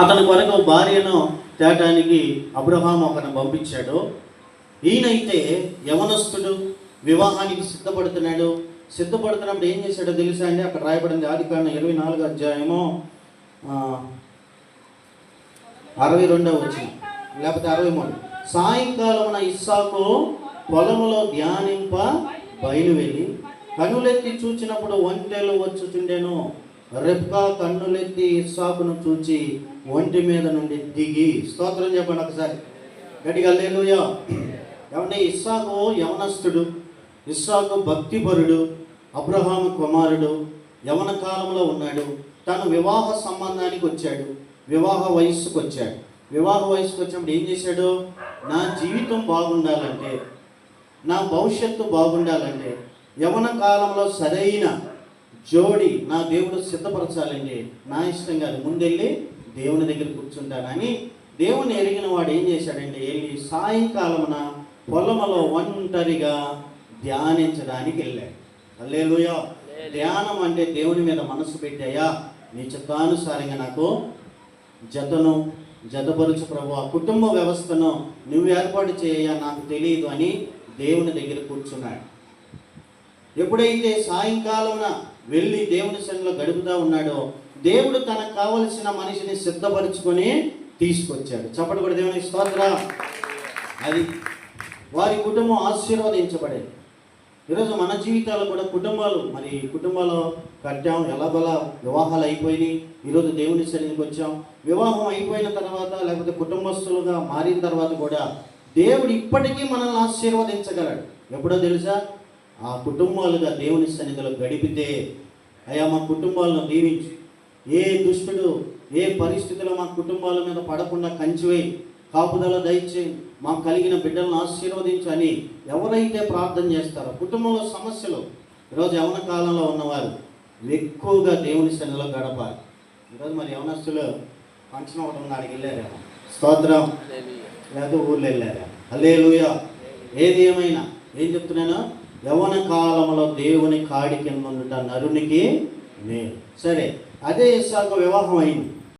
అతని కొరకు భార్యను తేటానికి అబ్రహాం ఒకరిని పంపించాడు. ఈయనైతే యవనస్తుడు వివాహానికి సిద్ధపడుతున్నాడు. సిద్ధపడుతున్నప్పుడు ఏం చేశాడో తెలుసా అండి? అక్కడ రాయబడింది ఆది కారణం ఇరవై నాలుగు అధ్యాయము అరవై రెండవ వచ్చిన లేకపోతే అరవై మూడు. సాయంకాలమున ఇస్సాకు పొలములో ధ్యానింప బయలు వెళ్ళి కన్నులెత్తి చూచినప్పుడు ఒంటెలు వచ్చుచుండెను. రెప్కా కన్నులెత్తి ఇస్సాకును చూచి ఒంటి మీద నుండి దిగి స్తోత్రం చెప్పండి ఒకసారి. గట్టిగా లేలుయా ఏమంటే ఇస్సాకు యవనస్తుడు ఇస్సాకు భక్తిపరుడు అబ్రహాము కుమారుడు యవన కాలంలో ఉన్నాడు. తను వివాహ సంబంధానికి వచ్చాడు. వివాహ వయస్సుకు వచ్చాడు. వివాహ వయసుకు వచ్చినప్పుడు ఏం చేశాడు? నా జీవితం బాగుండాలంటే నా భవిష్యత్తు బాగుండాలంటే యవన కాలంలో సరైన జోడి నా దేవుడు సిద్ధపరచాలండి నా ఇష్టం కాదు. ముందెళ్ళి దేవుని దగ్గర కూర్చుంటానని దేవుని ఎరిగిన వాడు ఏం చేశాడంటే వెళ్ళి సాయంకాలమున పొలములో ఒంటరిగా ధ్యానించడానికి వెళ్ళాడు. అల్లేలుయా ధ్యానం అంటే దేవుని మీద మనసు పెట్టాయా నీ చిత్తానుసారంగా నాకు జతను జతపరుచు ప్రభు ఆ కుటుంబ వ్యవస్థను నువ్వు ఏర్పాటు చేయ నాకు తెలియదు అని దేవుని దగ్గర కూర్చున్నాడు. ఎప్పుడైతే సాయంకాలమున వెళ్ళి దేవుని సంఘంలో గడుపుతా ఉన్నాడో దేవుడు తనకు కావలసిన మనిషిని సిద్ధపరుచుకొని తీసుకొచ్చాడు. చప్పటి కూడా దేవుని స్తోత్ర. అది వారి కుటుంబం ఆశీర్వదించబడేది. ఈరోజు మన జీవితాలు కూడా కుటుంబాలు మరి కుటుంబాలు కట్టాం ఎలాగోలా వివాహాలు అయిపోయినాయి. ఈరోజు దేవుని సన్నిధికి వచ్చాం. వివాహం అయిపోయిన తర్వాత లేకపోతే కుటుంబస్తులుగా మారిన తర్వాత కూడా దేవుడు ఇప్పటికీ మనల్ని ఆశీర్వదించగలడు. ఎప్పుడో తెలుసా? ఆ కుటుంబాలుగా దేవుని సన్నిధిలో గడిపితే అయ్యా మా కుటుంబాలను దీవించు. ఏ దుష్టుడు ఏ పరిస్థితిలో మా కుటుంబాల మీద పడకుండా కంచివేయి కాపుదల దయచేయి మాకు కలిగిన బిడ్డలను ఆశీర్వదించు అని ఎవరైతే ప్రార్థన చేస్తారో కుటుంబంలో సమస్యలు ఈరోజు యవన కాలంలో ఉన్నవారు ఎక్కువగా దేవుని సన్నిధిలో గడపాలి. ఈరోజు మరి యవనస్తులు ఫంక్షన్ ఒకటి ఉంది వెళ్ళారా స్తోత్రం. లేదా ఊర్లో వెళ్ళారా అల్లేలుయా ఏది ఏమైనా? ఏం చెప్తున్నాను? యవన కాలంలో దేవుని కాడి కింద నరునికి మేలు. సరే అదే ఇస్సాకు వివాహం అయింది.